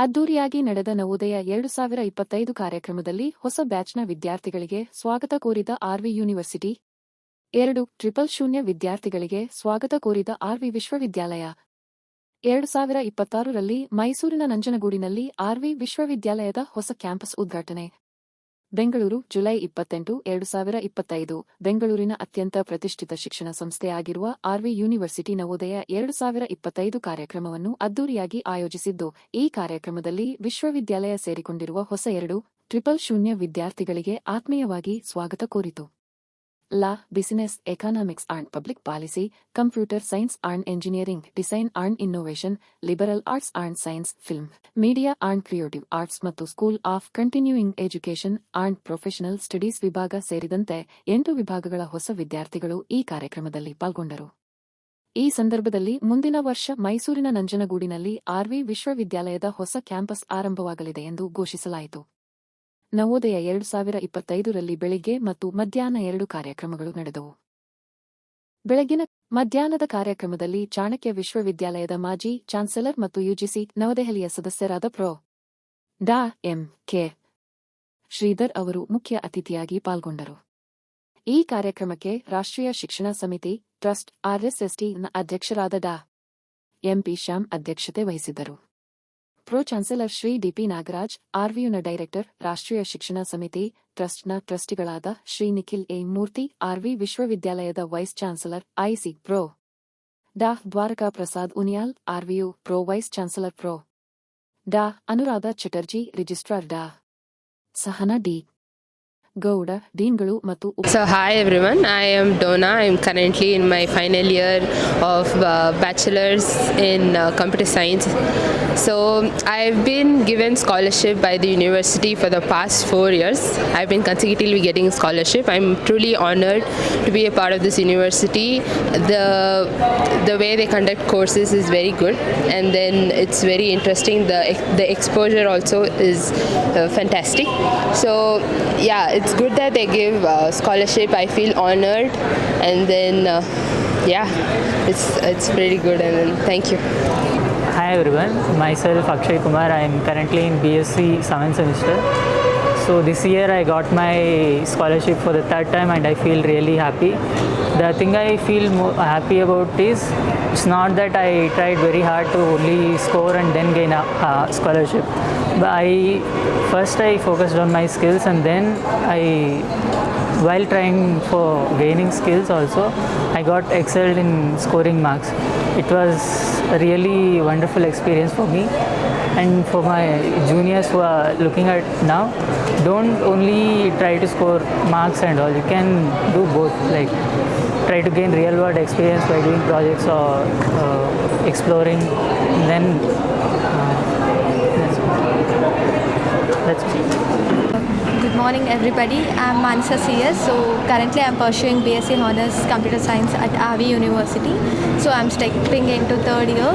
ಅದ್ದೂರಿಯಾಗಿ ನಡೆದ ನವೋದಯ ಎರಡು ಸಾವಿರ ಇಪ್ಪತ್ತೈದು ಕಾರ್ಯಕ್ರಮದಲ್ಲಿ ಹೊಸ ಬ್ಯಾಚ್ನ ವಿದ್ಯಾರ್ಥಿಗಳಿಗೆ ಸ್ವಾಗತ ಕೋರಿದ ಆರ್ವಿ ಯೂನಿವರ್ಸಿಟಿ. ಎರಡು, ಟ್ರಿಪಲ್ ಶೂನ್ಯ ವಿದ್ಯಾರ್ಥಿಗಳಿಗೆ ಸ್ವಾಗತ ಕೋರಿದ ಆರ್ವಿ ವಿಶ್ವವಿದ್ಯಾಲಯ. ಎರಡು ಸಾವಿರ ಇಪ್ಪತ್ತಾರರಲ್ಲಿ ಮೈಸೂರಿನ ನಂಜನಗೂಡಿನಲ್ಲಿ ಆರ್ವಿ ವಿಶ್ವವಿದ್ಯಾಲಯದ ಹೊಸ ಕ್ಯಾಂಪಸ್ ಉದ್ಘಾಟನೆ. ಬೆಂಗಳೂರು, ಜುಲೈ ಇಪ್ಪತ್ತೆಂಟು, ಎರಡು ಸಾವಿರ ಇಪ್ಪತ್ತೈದು. ಬೆಂಗಳೂರಿನ ಅತ್ಯಂತ ಪ್ರತಿಷ್ಠಿತ ಶಿಕ್ಷಣ ಸಂಸ್ಥೆಯಾಗಿರುವ ಆರ್ವಿ ಯೂನಿವರ್ಸಿಟಿ ನವೋದಯ ಎರಡು ಸಾವಿರ ಇಪ್ಪತ್ತೈದು ಕಾರ್ಯಕ್ರಮವನ್ನು ಅದ್ದೂರಿಯಾಗಿ ಆಯೋಜಿಸಿದ್ದು, ಈ ಕಾರ್ಯಕ್ರಮದಲ್ಲಿ ವಿಶ್ವವಿದ್ಯಾಲಯ ಸೇರಿಕೊಂಡಿರುವ ಹೊಸ ಎರಡು ಟ್ರಿಪಲ್ ಶೂನ್ಯ ವಿದ್ಯಾರ್ಥಿಗಳಿಗೆ ಆತ್ಮೀಯವಾಗಿ ಸ್ವಾಗತ ಕೋರಿತು. Law business economics art public policy computer science and engineering design and innovation liberal arts and science film media and creative arts ಮತ್ತು school of continuing education and professional studies ವಿಭಾಗ ಸೇರಿದಂತೆ ಎಂಟು ವಿಭಾಗಗಳ ಹೊಸ ವಿದ್ಯಾರ್ಥಿಗಳು ಈ ಕಾರ್ಯಕ್ರಮದಲ್ಲಿ ಪಾಲ್ಗೊಂಡರು. ಈ ಸಂದರ್ಭದಲ್ಲಿ ಮುಂದಿನ ವರ್ಷ ಮೈಸೂರಿನ ನಂಜನಗೂಡಿನಲ್ಲಿ ಆರ್ವಿ ವಿಶ್ವವಿದ್ಯಾಲಯದ ಹೊಸ ಕ್ಯಾಂಪಸ್ ಆರಂಭವಾಗಲಿದೆ ಎಂದು ಘೋಷಿಸಲಾಯಿತು. ನವೋದಯ ಎರಡು ಸಾವಿರ ಇಪ್ಪತ್ತೈದರಲ್ಲಿ ಬೆಳಿಗ್ಗೆ ಮತ್ತು ಮಧ್ಯಾಹ್ನ ಎರಡು ಕಾರ್ಯಕ್ರಮಗಳು ನಡೆದವು. ಬೆಳಗಿನ ಮಧ್ಯಾಹ್ನದ ಕಾರ್ಯಕ್ರಮದಲ್ಲಿ ಚಾಣಕ್ಯ ವಿಶ್ವವಿದ್ಯಾಲಯದ ಮಾಜಿ ಚಾನ್ಸಲರ್ ಮತ್ತು ಯುಜಿಸಿ ನವದೆಹಲಿಯ ಸದಸ್ಯರಾದ ಪ್ರೊ. ಡಾ. ಎಂ. ಕೆ. ಶ್ರೀಧರ್ ಅವರು ಮುಖ್ಯ ಅತಿಥಿಯಾಗಿ ಪಾಲ್ಗೊಂಡರು. ಈ ಕಾರ್ಯಕ್ರಮಕ್ಕೆ ರಾಷ್ಟ್ರೀಯ ಶಿಕ್ಷಣ ಸಮಿತಿ, ಟ್ರಸ್ಟ್ ಆರ್ಎಸ್ಎಸ್ಟಿ ನ ಅಧ್ಯಕ್ಷರಾದ ಡಾ. ಎಂಪಿ ಶ್ಯಾಮ್ ಅಧ್ಯಕ್ಷತೆ ವಹಿಸಿದ್ದರು. Pro chancellor Shri DP Nagaraj ಆರ್ವಿಯುನ director ರಾಷ್ಟ್ರೀಯ ಶಿಕ್ಷಣ ಸಮಿತಿ ಟ್ರಸ್ಟ್ನ ಟ್ರಸ್ಟಿಗಳಾದ ಶ್ರೀ ನಿಖಿಲ್ ಎ ಮೂರ್ತಿ ಆರ್ವಿ ವಿಶ್ವವಿದ್ಯಾಲಯದ ವೈಸ್ ಚಾನ್ಸಲರ್ ಐಸಿ ಪ್ರೊ ಡಾ Dwaraka Prasad Uniyal RVU pro vice chancellor pro ಡಾ ಅನುರಾಧ ಚಟರ್ಜಿ ರಿಜಿಸ್ಟ್ರಾರ್ ಡಾ ಸಹನಾ ಡಿ ಗೌಡ ಡೀನ್ಗಳು ಮತ್ತು ಉಪ So, hi everyone, I am Donna. I'm currently in my final year of uh, bachelor's in uh, computer science. So, I've been given scholarship by the university for the past four years. I've been consecutively getting scholarship. I'm truly honored to be a part of this university. The the way they conduct courses is very good, and then it's very interesting. The the exposure also is uh, fantastic. So, yeah, it's good that they give uh, scholarship. I feel honored, and then uh, yeah, it's it's pretty good. And then thank you. Hi everyone, myself Akshay Kumar. I am currently in BSc 7th semester. So this year I got my scholarship for the third time and I feel really happy. The thing I feel happy about is it's not that I tried very hard to only score and then gain a uh, scholarship. But I first I focused on my skills and then I while trying for gaining skills also i got excelled in scoring marks it was a really wonderful experience for me and for my juniors who are looking at now don't only try to score marks and all. You can do both. Like try to gain real world experience by doing projects or uh, exploring. Then uh, that's, that's morning, everybody. I'm Mansa CS. So currently, I'm pursuing BSc Honors Computer Science at Avi University. So I'm stepping into third year.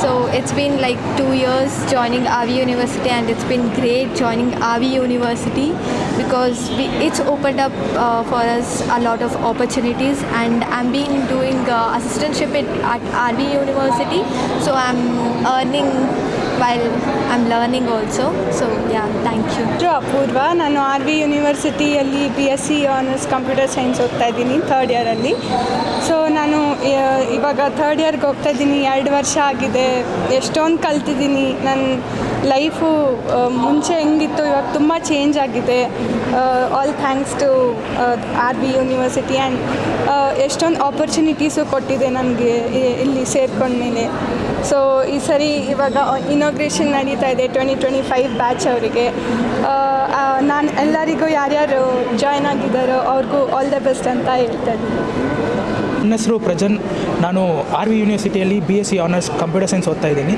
So it's been like two years joining Avi University, and it's been great joining Avi University because we, it's opened up uh, for us a lot of opportunities. And I'm been doing uh, assistantship at, Avi University. So I'm earning while I'm learning also. So yeah, thank you. Apoorva ನಾನು R V ಯೂನಿವರ್ಸಿಟಿಯಲ್ಲಿ B S C honours computer science ಓದ್ತಾ ಇದ್ದೀನಿ third ಇಯರಲ್ಲಿ so ನಾನು ಇವಾಗ third ಇಯರ್ಗೆ ಹೋಗ್ತಾ ಇದ್ದೀನಿ ಎರಡು ವರ್ಷ ಆಗಿದೆ. ಎಷ್ಟೊಂದು ಕಲ್ತಿದ್ದೀನಿ. ನನ್ನ ಲೈಫು ಮುಂಚೆ ಹೆಂಗಿತ್ತು ಇವಾಗ ತುಂಬ ಚೇಂಜ್ ಆಗಿದೆ. All thanks to R B university and ಎಷ್ಟೊಂದು ಆಪರ್ಚುನಿಟೀಸು ಕೊಟ್ಟಿದೆ ನನಗೆ ಇಲ್ಲಿ ಸೇರ್ಕೊಂಡ್ಮೇಲೆ. ಸೊ ಈ ಸರಿ ಇವಾಗ ಇನಾಗ್ರೇಷನ್ ನಡೀತಾ ಇದೆ ಟ್ವೆಂಟಿ ಟ್ವೆಂಟಿ ಫೈವ್ ಬ್ಯಾಚ್ ಅವರಿಗೆ ನಾನು ಎಲ್ಲರಿಗೂ ಯಾರ್ಯಾರು ಜಾಯ್ನ್ ಆಗಿದ್ದಾರೋ ಅವ್ರಿಗೂ ಆಲ್ ದ ಬೆಸ್ಟ್ ಅಂತ ಹೇಳ್ತಾ ನನ್ನ ಹೆಸರು ಪ್ರಜನ್. ನಾನು R V ಯೂನಿವರ್ಸಿಟಿಯಲ್ಲಿ B S C honours computer science ಓದ್ತಾ ಇದ್ದೀನಿ.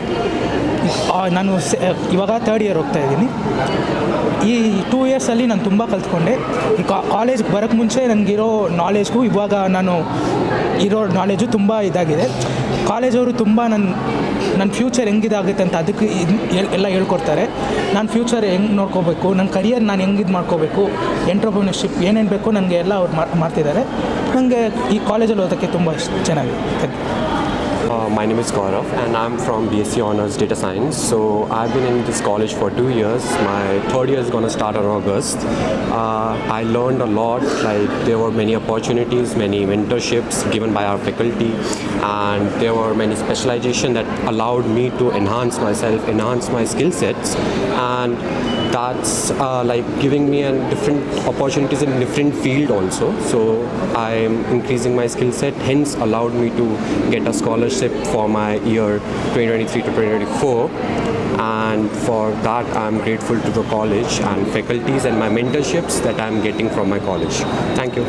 ನಾನು ಇವಾಗ ತರ್ಡ್ ಇಯರ್ ಹೋಗ್ತಾ ಇದ್ದೀನಿ. ಈ ಟೂ ಇಯರ್ಸಲ್ಲಿ ನಾನು ತುಂಬ ಕಲ್ತ್ಕೊಂಡೆ. ಈ ಕಾಲೇಜ್ಗೆ ಬರೋಕ್ಕೆ ಮುಂಚೆ ನನಗಿರೋ ನಾಲೆಜ್ಗೂ ಇವಾಗ ನಾನು ಇರೋ ನಾಲೆಜು ತುಂಬ ಇದಾಗಿದೆ. ಕಾಲೇಜವರು ತುಂಬ ನನ್ನ ನನ್ನ ಫ್ಯೂಚರ್ ಹೆಂಗಿದಾಗುತ್ತೆ ಅಂತ ಅದಕ್ಕೆ ಎಲ್ಲ ಹೇಳ್ಕೊಡ್ತಾರೆ. ನಾನು ಫ್ಯೂಚರ್ ಹೆಂಗೆ ನೋಡ್ಕೋಬೇಕು? ನನ್ನ ಕರಿಯರ್ ನಾನು ಹೆಂಗೆ ಮಾಡ್ಕೋಬೇಕು? ಎಂಟ್ರಪ್ರಿನರ್ಶಿಪ್ ಏನೇನು ಬೇಕು ನನಗೆ ಎಲ್ಲ ಅವ್ರು ಮಾಡ್- ಮಾಡ್ತಿದ್ದಾರೆ. ನನಗೆ ಈ ಕಾಲೇಜಲ್ಲಿ ಓದೋಕ್ಕೆ ತುಂಬ ಚೆನ್ನಾಗಿದೆ thank you. Uh, my name is Gaurav and I'm from BSc Honors Data Science. So I've been in this college for two years. My third year is going to start on August. Uh, I learned a lot, like there were many opportunities, many mentorships given by our faculty and there were many specialization that allowed me to enhance myself, enhance my skill sets and that's uh, like giving me a different opportunities in different field also. So i'm increasing my skill set hence allowed me to get a scholarship for my year 2023 to 2024 and for that i'm grateful to the college and faculties and my mentorships that i'm getting from my college. Thank you